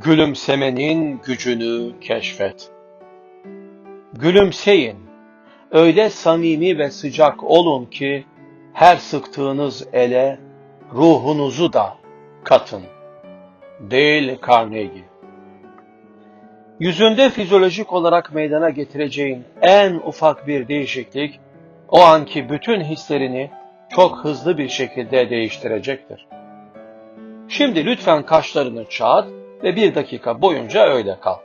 Gülümsemenin gücünü keşfet. Gülümseyin, öyle samimi ve sıcak olun ki her sıktığınız ele ruhunuzu da katın. Dale Carnegie Yüzünde fizyolojik olarak meydana getireceğin en ufak bir değişiklik, o anki bütün hislerini çok hızlı bir şekilde değiştirecektir. Şimdi lütfen kaşlarını çat ve bir dakika boyunca öyle kal.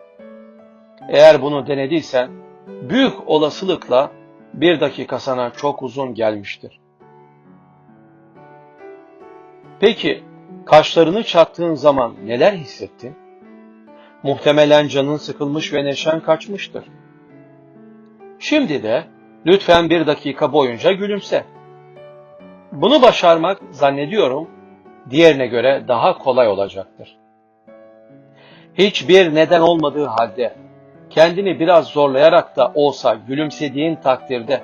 Eğer bunu denediysen, büyük olasılıkla bir dakika sana çok uzun gelmiştir. Peki, kaşlarını çattığın zaman neler hissettin? Muhtemelen canın sıkılmış ve neşen kaçmıştır. Şimdi de lütfen bir dakika boyunca gülümse. Bunu başarmak zannediyorum diğerine göre daha kolay olacaktır. Hiçbir neden olmadığı halde kendini biraz zorlayarak da olsa gülümsediğin takdirde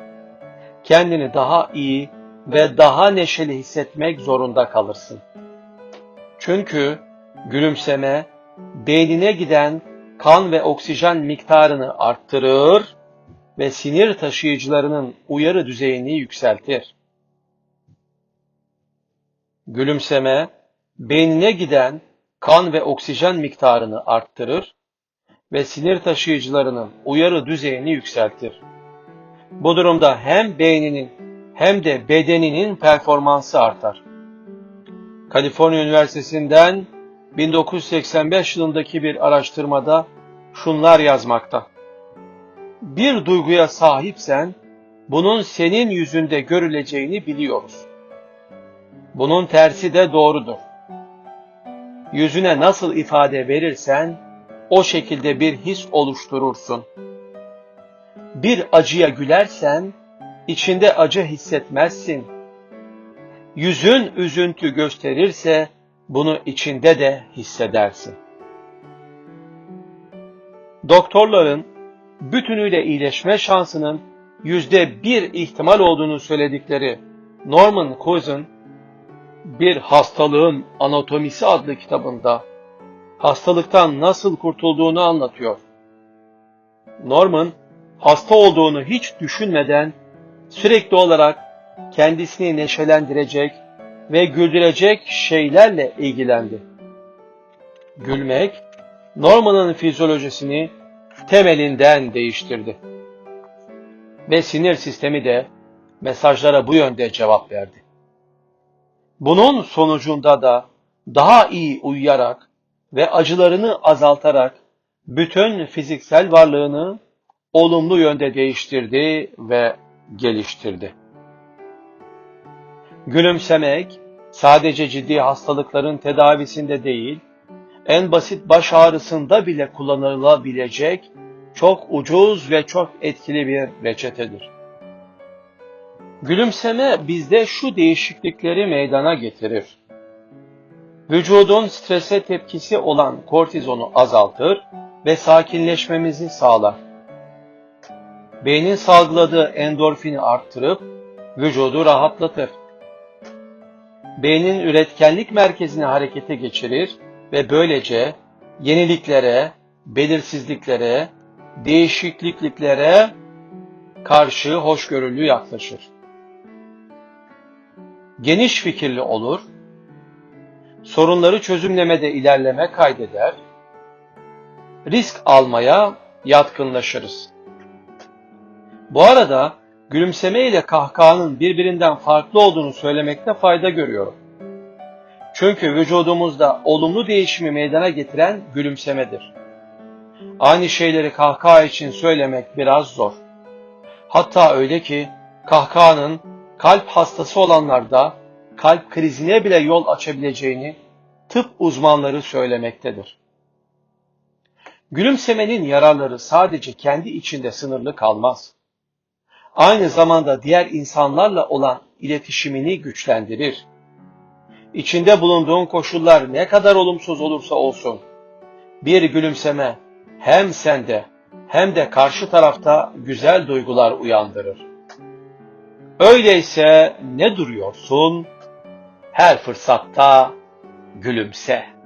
kendini daha iyi ve daha neşeli hissetmek zorunda kalırsın. Çünkü gülümseme beynine giden kan ve oksijen miktarını arttırır ve sinir taşıyıcılarının uyarı düzeyini yükseltir. Gülümseme, beynine giden kan ve oksijen miktarını arttırır ve sinir taşıyıcılarının uyarı düzeyini yükseltir. Bu durumda hem beyninin hem de bedeninin performansı artar. Kaliforniya Üniversitesi'nden 1985 yılındaki bir araştırmada şunlar yazmakta. Bir duyguya sahipsen bunun senin yüzünde görüleceğini biliyoruz. Bunun tersi de doğrudur. Yüzüne nasıl ifade verirsen o şekilde bir his oluşturursun. Bir acıya gülersen içinde acı hissetmezsin. Yüzün üzüntü gösterirse bunu içinde de hissedersin. Doktorların bütünüyle iyileşme şansının yüzde bir ihtimal olduğunu söyledikleri Norman Cousins, bir hastalığın anatomisi adlı kitabında hastalıktan nasıl kurtulduğunu anlatıyor. Norman, hasta olduğunu hiç düşünmeden sürekli olarak kendisini neşelendirecek ve güldürecek şeylerle ilgilendi. Gülmek, Norman'ın fizyolojisini temelinden değiştirdi. Ve sinir sistemi de mesajlara bu yönde cevap verdi. Bunun sonucunda da daha iyi uyuyarak ve acılarını azaltarak bütün fiziksel varlığını olumlu yönde değiştirdi ve geliştirdi. Gülümsemek sadece ciddi hastalıkların tedavisinde değil, en basit baş ağrısında bile kullanılabilecek çok ucuz ve çok etkili bir reçetedir. Gülümseme bizde şu değişiklikleri meydana getirir. Vücudun strese tepkisi olan kortizonu azaltır ve sakinleşmemizi sağlar. Beynin salgıladığı endorfini arttırıp vücudu rahatlatır. Beynin üretkenlik merkezini harekete geçirir ve böylece yeniliklere, belirsizliklere, değişikliklere karşı hoşgörülü yaklaşır. Geniş fikirli olur, sorunları çözümlemede ilerleme kaydeder, risk almaya yatkınlaşırız. Bu arada gülümseme ile kahkahanın birbirinden farklı olduğunu söylemekte fayda görüyorum. Çünkü vücudumuzda olumlu değişimi meydana getiren gülümsemedir. Aynı şeyleri kahkaha için söylemek biraz zor. Hatta öyle ki kahkahanın kalp hastası olanlarda kalp krizine bile yol açabileceğini tıp uzmanları söylemektedir. Gülümsemenin yararları sadece kendi içinde sınırlı kalmaz. Aynı zamanda diğer insanlarla olan iletişimini güçlendirir. İçinde bulunduğun koşullar ne kadar olumsuz olursa olsun, bir gülümseme hem sende hem de karşı tarafta güzel duygular uyandırır. Öyleyse ne duruyorsun? Her fırsatta gülümse.